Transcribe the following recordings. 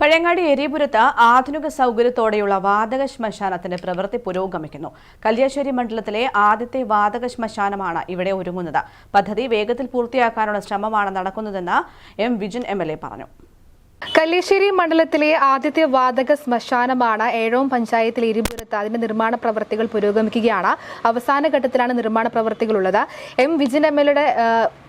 പഴയങ്ങാടി എരിപുരത്ത് ആധുനിക സൗകര്യത്തോടെയുള്ള വാതക ശ്മശാനത്തിന്റെ പ്രവൃത്തി പുരോഗമിക്കുന്നു. കല്യാശ്ശേരി മണ്ഡലത്തിലെ ആദ്യത്തെ വാതക ശ്മശാനമാണ് ഇവിടെ ഒരുങ്ങുന്നത്. പദ്ധതി വേഗത്തിൽ പൂർത്തിയാക്കാനുള്ള ശ്രമമാണ് നടക്കുന്നതെന്ന് എം വിജിൻ എം പറഞ്ഞു. കല്ലേശ്ശേരി മണ്ഡലത്തിലെ ആദ്യത്തെ വാതക ശ്മശാനമാണ് ഏഴോം പഞ്ചായത്തിലെ ഇരുപുരത്ത് അതിന്റെ നിർമ്മാണ പ്രവർത്തികൾ പുരോഗമിക്കുകയാണ്. അവസാന ഘട്ടത്തിലാണ് നിർമ്മാണ പ്രവർത്തികളുള്ളത് എം വിജിൻ എം എൽ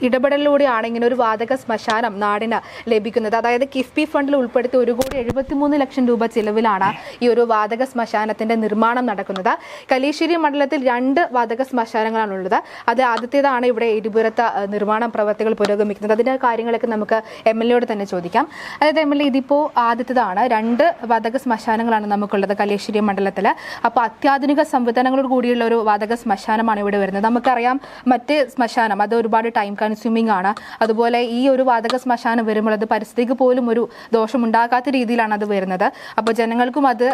ഇടപെടലിലൂടെയാണ് ഇങ്ങനെ ഒരു വാതക ശ്മശാനം നാടിന് ലഭിക്കുന്നത്. അതായത് കിഫ്ബി ഫണ്ടിൽ ഉൾപ്പെടുത്തി ഒരു കോടി എഴുപത്തിമൂന്ന് ലക്ഷം രൂപ ചിലവിലാണ് ഈ ഒരു വാതക ശ്മശാനത്തിന്റെ നിർമ്മാണം നടക്കുന്നത്. കല്ലേശ്ശേരി മണ്ഡലത്തിൽ രണ്ട് വാതക ശ്മശാനങ്ങളാണ് ഉള്ളത് അത് ആദ്യത്തേതാണ് ഇവിടെ ഇരുപുരത്ത് നിർമ്മാണ പ്രവർത്തികൾ പുരോഗമിക്കുന്നത്. അതിന്റെ കാര്യങ്ങളൊക്കെ നമുക്ക് എം എൽ എയോട് തന്നെ ചോദിക്കാം. അതായത് എം എൽ എ ഇതിപ്പോ ആദ്യത്തേതാണ്. രണ്ട് വാതക ശ്മശാനങ്ങളാണ് നമുക്കുള്ളത് കലേശ്വരി മണ്ഡലത്തിൽ അപ്പോൾ അത്യാധുനിക സംവിധാനങ്ങളോട് കൂടിയുള്ള ഒരു വാതക ശ്മശാനമാണ് ഇവിടെ വരുന്നത്. നമുക്കറിയാം മറ്റ് ശ്മശാനം അത് ഒരുപാട് ടൈം കൺസ്യൂമിംഗ് ആണ്. അതുപോലെ ഈ ഒരു വാതക ശ്മശാനം വരുമ്പോൾ അത് പരിസ്ഥിതിക്ക് പോലും ഒരു ദോഷമുണ്ടാകാത്ത രീതിയിലാണ് അത് വരുന്നത്. അപ്പോൾ ജനങ്ങൾക്കും അത്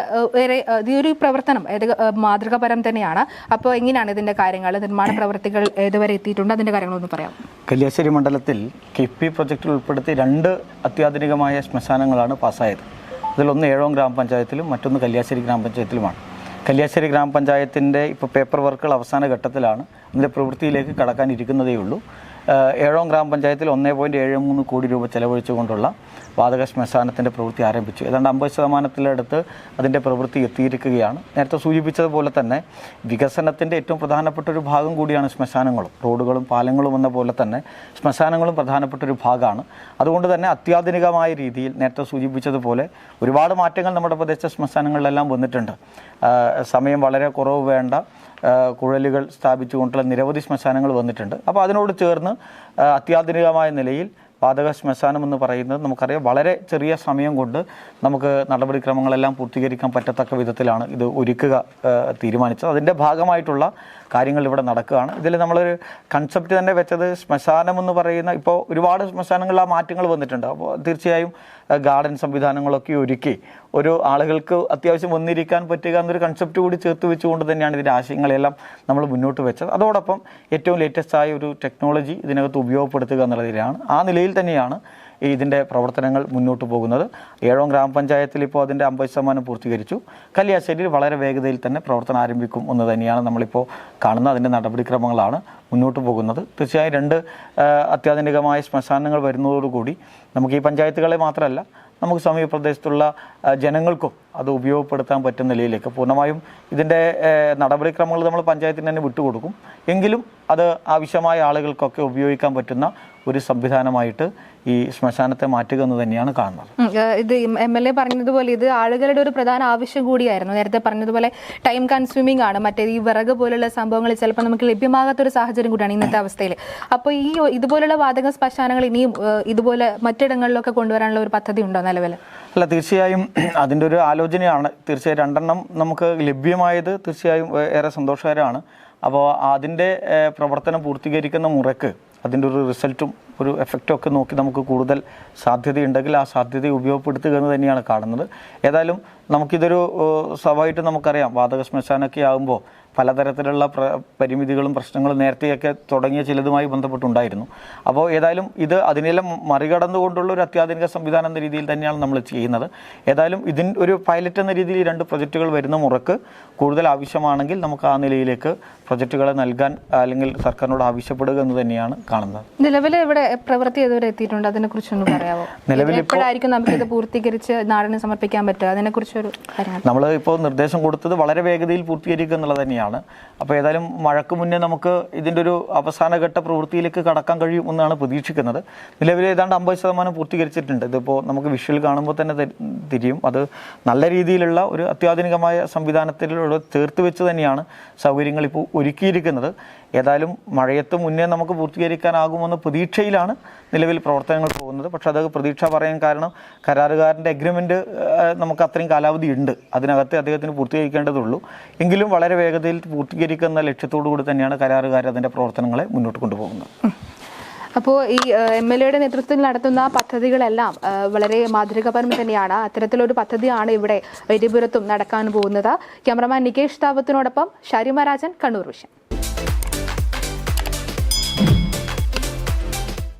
ഈ ഒരു പ്രവർത്തനം മാതൃകാപരം തന്നെയാണ്. അപ്പോൾ എങ്ങനെയാണ് ഇതിന്റെ കാര്യങ്ങൾ നിർമ്മാണ പ്രവർത്തികൾ ഏതുവരെ എത്തിയിട്ടുണ്ട്? അതിന്റെ കാര്യങ്ങളൊന്ന് പറയാം. കല്യാശ്ശേരി മണ്ഡലത്തിൽ കിഫ്ബി പ്രൊജക്റ്റിൽ ഉൾപ്പെടുത്തി രണ്ട് അത്യാധുനികമായ ശ്മശാനങ്ങളാണ് പാസ്സായത്. അതിലൊന്ന് ഏഴോം ഗ്രാമപഞ്ചായത്തിലും മറ്റൊന്ന് കല്യാശ്ശേരി ഗ്രാമപഞ്ചായത്തിലുമാണ്. കല്യാശ്ശേരി ഗ്രാമപഞ്ചായത്തിന്റെ ഇപ്പോൾ പേപ്പർ വർക്കുകൾ അവസാന ഘട്ടത്തിലാണ്. അതിന്റെ പ്രവൃത്തിയിലേക്ക് കടക്കാനിരിക്കുന്നതേ ഉള്ളൂ ഏഴോം ഗ്രാമപഞ്ചായത്തിൽ ഒന്നേ പോയിന്റ് ഏഴ് മൂന്ന് കോടി രൂപ ചെലവഴിച്ചുകൊണ്ടുള്ള വാതക ശ്മശാനത്തിന്റെ പ്രവൃത്തി ആരംഭിച്ചു. ഏതാണ്ട് അമ്പത് ശതമാനത്തിലടുത്ത് അതിന്റെ പ്രവൃത്തി എത്തിയിരിക്കുകയാണ്. നേരത്തെ സൂചിപ്പിച്ചതുപോലെ തന്നെ വികസനത്തിന്റെ ഏറ്റവും പ്രധാനപ്പെട്ട ഒരു ഭാഗം കൂടിയാണ് ശ്മശാനങ്ങളും. റോഡുകളും പാലങ്ങളും എന്ന പോലെ തന്നെ ശ്മശാനങ്ങളും പ്രധാനപ്പെട്ട ഒരു ഭാഗമാണ്. അതുകൊണ്ട് തന്നെ അത്യാധുനികമായ രീതിയിൽ നേരത്തെ സൂചിപ്പിച്ചതുപോലെ ഒരുപാട് മാറ്റങ്ങൾ നമ്മുടെ പ്രദേശത്തെ ശ്മശാനങ്ങളിലെല്ലാം വന്നിട്ടുണ്ട്. സമയം വളരെ കുറവ് വേണ്ട. കുഴലുകൾ സ്ഥാപിച്ചുകൊണ്ടുള്ള നിരവധി ശ്മശാനങ്ങൾ വന്നിട്ടുണ്ട്. അപ്പോൾ അതിനോട് ചേർന്ന് അത്യാധുനികമായ നിലയിൽ വാതക ശ്മശാനം എന്ന് പറയുന്നത് നമുക്കറിയാം വളരെ ചെറിയ സമയം കൊണ്ട് നമുക്ക് നടപടിക്രമങ്ങളെല്ലാം പൂർത്തീകരിക്കാൻ പറ്റത്തക്ക വിധത്തിലാണ് ഇത് ഒരുക്കുക തീരുമാനിച്ചത്. അതിന്റെ ഭാഗമായിട്ടുള്ള കാര്യങ്ങൾ ഇവിടെ നടക്കുകയാണ്. ഇതിൽ നമ്മളൊരു കൺസെപ്റ്റ് തന്നെ വെച്ചത് ശ്മശാനം എന്ന് പറയുന്ന ഇപ്പോൾ ഒരുപാട് ശ്മശാനങ്ങളിൽ ആ മാറ്റങ്ങൾ വന്നിട്ടുണ്ട്. അപ്പോൾ തീർച്ചയായും ഗാർഡൻ സംവിധാനങ്ങളൊക്കെ ഒരുക്കി ഒരു ആളുകൾക്ക് അത്യാവശ്യം വന്നിരിക്കാൻ പറ്റുക എന്നൊരു കൺസെപ്റ്റ് കൂടി ചേർത്ത് വെച്ചുകൊണ്ട് തന്നെയാണ് ഇതിന്റെ ആശയങ്ങളെല്ലാം നമ്മൾ മുന്നോട്ട് വെച്ചത്. അതോടൊപ്പം ഏറ്റവും ലേറ്റസ്റ്റായ ഒരു ടെക്നോളജി ഇതിനകത്ത് ഉപയോഗപ്പെടുത്തുക എന്നുള്ളതിലാണ്. ആ നിലയിൽ തന്നെയാണ് ഈ ഇതിന്റെ പ്രവർത്തനങ്ങൾ മുന്നോട്ട് പോകുന്നത്. ഏഴോം ഗ്രാമപഞ്ചായത്തിൽ ഇപ്പോൾ അതിന്റെ അമ്പത് ശതമാനം പൂർത്തീകരിച്ചു. കല്യാശ്ശേരിയിൽ വളരെ വേഗതയിൽ തന്നെ പ്രവർത്തനം ആരംഭിക്കും എന്ന് തന്നെയാണ് നമ്മളിപ്പോൾ കാണുന്ന അതിന്റെ നടപടിക്രമങ്ങളാണ് മുന്നോട്ട് പോകുന്നത്. തീർച്ചയായും രണ്ട് അത്യാധുനികമായ ശ്മശാനങ്ങൾ വരുന്നതോടുകൂടി നമുക്ക് ഈ പഞ്ചായത്തുകളെ മാത്രമല്ല നമുക്ക് സമീപപ്രദേശത്തുള്ള ജനങ്ങൾക്കും അത് ഉപയോഗപ്പെടുത്താൻ പറ്റുന്ന നിലയിലേക്ക് പൂർണമായും ഇതിന്റെ നടപടിക്രമങ്ങൾ നമ്മൾ പഞ്ചായത്തിന് തന്നെ വിട്ടുകൊടുക്കും. എങ്കിലും അത് ആവശ്യമായ ആളുകൾക്കൊക്കെ ഉപയോഗിക്കാൻ പറ്റുന്ന ഒരു സംവിധാനമായിട്ട് ഈ ശ്മശാനത്തെ മാറ്റുക എന്ന് തന്നെയാണ് കാണുന്നത്. ഇത് എം എൽ എ പറഞ്ഞതുപോലെ ഇത് ആളുകളുടെ ഒരു പ്രധാന ആവശ്യം കൂടിയായിരുന്നു. നേരത്തെ പറഞ്ഞതുപോലെ ടൈം കൺസ്യൂമിംഗ് ആണ്. മറ്റേ ഈ വിറക് പോലുള്ള സംഭവങ്ങൾ ചിലപ്പോൾ നമുക്ക് ലഭ്യമാകാത്ത ഒരു സാഹചര്യം കൂടിയാണ് ഇന്നത്തെ അവസ്ഥയിൽ അപ്പോൾ ഈ ഇതുപോലുള്ള വാതക ശ്മശാനങ്ങൾ ഇനിയും ഇതുപോലെ മറ്റിടങ്ങളിലൊക്കെ കൊണ്ടുവരാനുള്ള ഒരു പദ്ധതി ഉണ്ടോ നിലവിൽ അല്ല തീർച്ചയായും അതിന്റെ ഒരു ആലോചനയാണ്. തീർച്ചയായും രണ്ടെണ്ണം നമുക്ക് ലഭ്യമായത് തീർച്ചയായും ഏറെ സന്തോഷകരമാണ്. അപ്പോൾ അതിന്റെ പ്രവർത്തനം പൂർത്തീകരിക്കുന്ന മുറയ്ക്ക് അതിന്റെ ഒരു റിസൾട്ടും ഒരു എഫക്റ്റും ഒക്കെ നോക്കി നമുക്ക് കൂടുതൽ സാധ്യതയുണ്ടെങ്കിൽ ആ സാധ്യതയെ ഉപയോഗപ്പെടുത്തുക എന്ന് തന്നെയാണ് കാണുന്നത്. ഏതായാലും നമുക്കിതൊരു സ്വാഭാവികമായിട്ടും നമുക്കറിയാം. വാതക ശ്മശാനമൊക്കെ ആകുമ്പോൾ പലതരത്തിലുള്ള പ്ര പരിമിതികളും പ്രശ്നങ്ങളും നേരത്തെയൊക്കെ തുടങ്ങിയ ചിലതുമായി ബന്ധപ്പെട്ടുണ്ടായിരുന്നു. അപ്പോൾ ഏതായാലും ഇത് അതിനെല്ലാം മറികടന്നുകൊണ്ടുള്ള ഒരു അത്യാധുനിക സംവിധാനം എന്ന രീതിയിൽ തന്നെയാണ് നമ്മൾ ചെയ്യുന്നത്. ഏതായാലും ഇതിൻ ഒരു പൈലറ്റ് എന്ന രീതിയിൽ രണ്ട് പ്രൊജക്റ്റുകൾ വരുന്ന മുറക്ക് കൂടുതൽ ആവശ്യമാണെങ്കിൽ നമുക്ക് ആ നിലയിലേക്ക് പ്രൊജക്റ്റുകളെ നൽകാൻ അല്ലെങ്കിൽ സർക്കാരിനോട് ആവശ്യപ്പെടുക എന്ന് തന്നെയാണ് കാണുന്നത്. നിലവിൽ ഇവിടെ പ്രവൃത്തി ഇതുവരെ എത്തിയിട്ടുണ്ട്? അതിനെ കുറിച്ചൊന്ന് പറയാമോ നിലവിൽ എപ്പോഴായിരിക്കും നമുക്ക് ഇത് പൂർത്തീകരിച്ച് നാടിന് സമർപ്പിക്കാൻ പറ്റുക? അതിനെ കുറിച്ചൊരു നമ്മൾ ഇപ്പോൾ നിർദ്ദേശം കൊടുത്തത് വളരെ വേഗതയിൽ പൂർത്തീകരിക്കുക എന്നുള്ളത് തന്നെയാണ്. അപ്പോൾ ഏതായാലും മഴക്ക് മുന്നേ നമുക്ക് ഇതിന്റെ ഒരു അവസാനഘട്ട പ്രവൃത്തിയിലേക്ക് കടക്കാൻ കഴിയും എന്നാണ് പ്രതീക്ഷിക്കുന്നത്. നിലവിൽ ഏതാണ്ട് അമ്പത് ശതമാനം പൂർത്തീകരിച്ചിട്ടുണ്ട്. ഇതിപ്പോൾ നമുക്ക് വിഷ്വൽ കാണുമ്പോൾ തന്നെ തിരിയും. അത് നല്ല രീതിയിലുള്ള ഒരു അത്യാധുനികമായ സംവിധാനത്തിലുള്ള ചേർത്ത് വെച്ച് തന്നെയാണ് സൗകര്യങ്ങൾ ഇപ്പോൾ ഒരുക്കിയിരിക്കുന്നത്. ഏതായാലും മഴയത്ത് മുന്നേ നമുക്ക് പൂർത്തീകരിക്കാനാകുമെന്ന പ്രതീക്ഷയിലാണ് നിലവിൽ പ്രവർത്തനങ്ങൾ പോകുന്നത്. പക്ഷേ അത് പ്രതീക്ഷ പറയാൻ കാരണം കരാറുകാരന്റെ അഗ്രിമെന്റ് നമുക്ക് അത്രയും കാലാവധി ഉണ്ട്. അതിനകത്ത് അദ്ദേഹത്തിന് പൂർത്തീകരിക്കേണ്ടതുള്ളൂ. എങ്കിലും വളരെ വേഗതയിൽ പൂർത്തീകരിക്കുന്ന ലക്ഷ്യത്തോടു കൂടി തന്നെയാണ് കരാറുകാർ അതിന്റെ പ്രവർത്തനങ്ങളെ മുന്നോട്ട് കൊണ്ടുപോകുന്നത്. അപ്പോൾ ഈ എം എൽ എയുടെ നേതൃത്വത്തിൽ നടത്തുന്ന പദ്ധതികളെല്ലാം വളരെ മാതൃകാപരം തന്നെയാണ്. അത്തരത്തിലൊരു പദ്ധതിയാണ് ഇവിടെ വൈദ്യപുരത്തും നടക്കാൻ പോകുന്നത്. ക്യാമറമാൻ നികേഷ് താവത്തിനോടൊപ്പം ശരിമരാജൻ കണ്ണൂർ വിഷൻ.